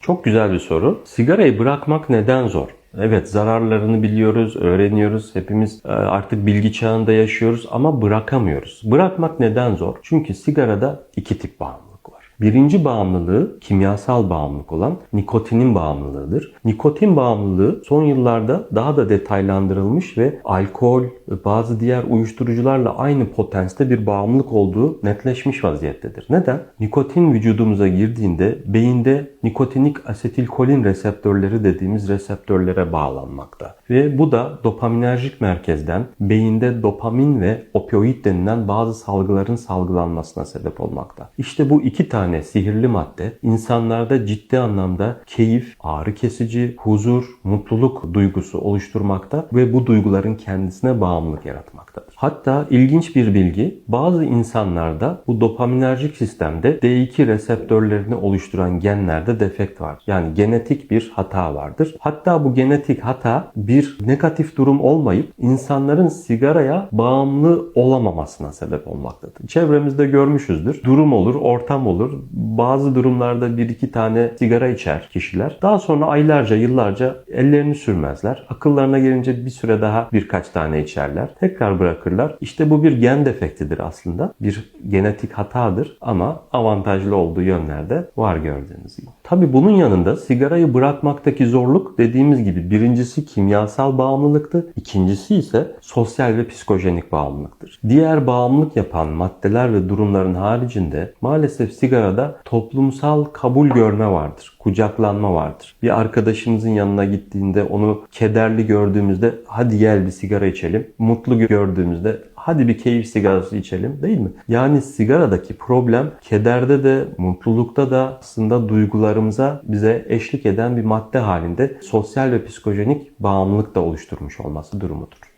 Çok güzel bir soru. Sigarayı bırakmak neden zor? Evet zararlarını biliyoruz, öğreniyoruz. Hepimiz e, artık bilgi çağında yaşıyoruz ama bırakamıyoruz. Bırakmak neden zor? Çünkü sigarada iki tip bağımlılık var. Birinci bağımlılığı kimyasal bağımlılık olan nikotinin bağımlılığıdır. Nikotin bağımlılığı son yıllarda daha da detaylandırılmış ve alkol bazı diğer uyuşturucularla aynı potanste bir bağımlılık olduğu netleşmiş vaziyettedir. Neden? Nikotin vücudumuza girdiğinde beyinde nikotinik asetilkolin reseptörleri dediğimiz reseptörlere bağlanmakta. Ve bu da dopaminerjik merkezden beyinde dopamin ve opioid denilen bazı salgıların salgılanmasına sebep olmakta. İşte bu iki tane sihirli madde insanlarda ciddi anlamda keyif, ağrı kesici, huzur, mutluluk duygusu oluşturmakta ve bu duyguların kendisine bağımlılık yaratmaktadır. Hatta ilginç bir bilgi bazı insanlarda bu dopaminerjik sistemde D2 reseptörlerini oluşturan genlerde defekt var. Yani genetik bir hata vardır. Hatta bu genetik hata bir negatif durum olmayıp insanların sigaraya bağımlı olamamasına sebep olmaktadır. Çevremizde görmüşüzdür. Durum olur, ortam olur. Bazı durumlarda bir iki tane sigara içer kişiler. Daha sonra aylarca, yıllarca ellerini sürmezler. Akıllarına gelince bir süre daha birkaç tane içerler. Tekrar bırakırlar. İşte bu bir gen defektidir aslında. Bir genetik hatadır ama avantajlı olduğu yönlerde var gördüğünüz gibi. Tabi bunun yanında sigarayı bırakmaktaki zorluk dediğimiz gibi birincisi kimyasal bağımlılıktı. İkincisi ise sosyal ve psikojenik bağımlılıktır. Diğer bağımlılık yapan maddeler ve durumların haricinde maalesef sigarada toplumsal kabul görme vardır. Kucaklanma vardır. Bir arkadaşımızın yanına gittiğinde onu kederli gördüğümüzde hadi gel bir sigara içelim. Mutlu gördüğümüzde hadi bir keyif sigarası içelim değil mi? Yani sigaradaki problem kederde de mutlulukta da aslında duygularımıza bize eşlik eden bir madde halinde sosyal ve psikojenik bağımlılık da oluşturmuş olması durumudur.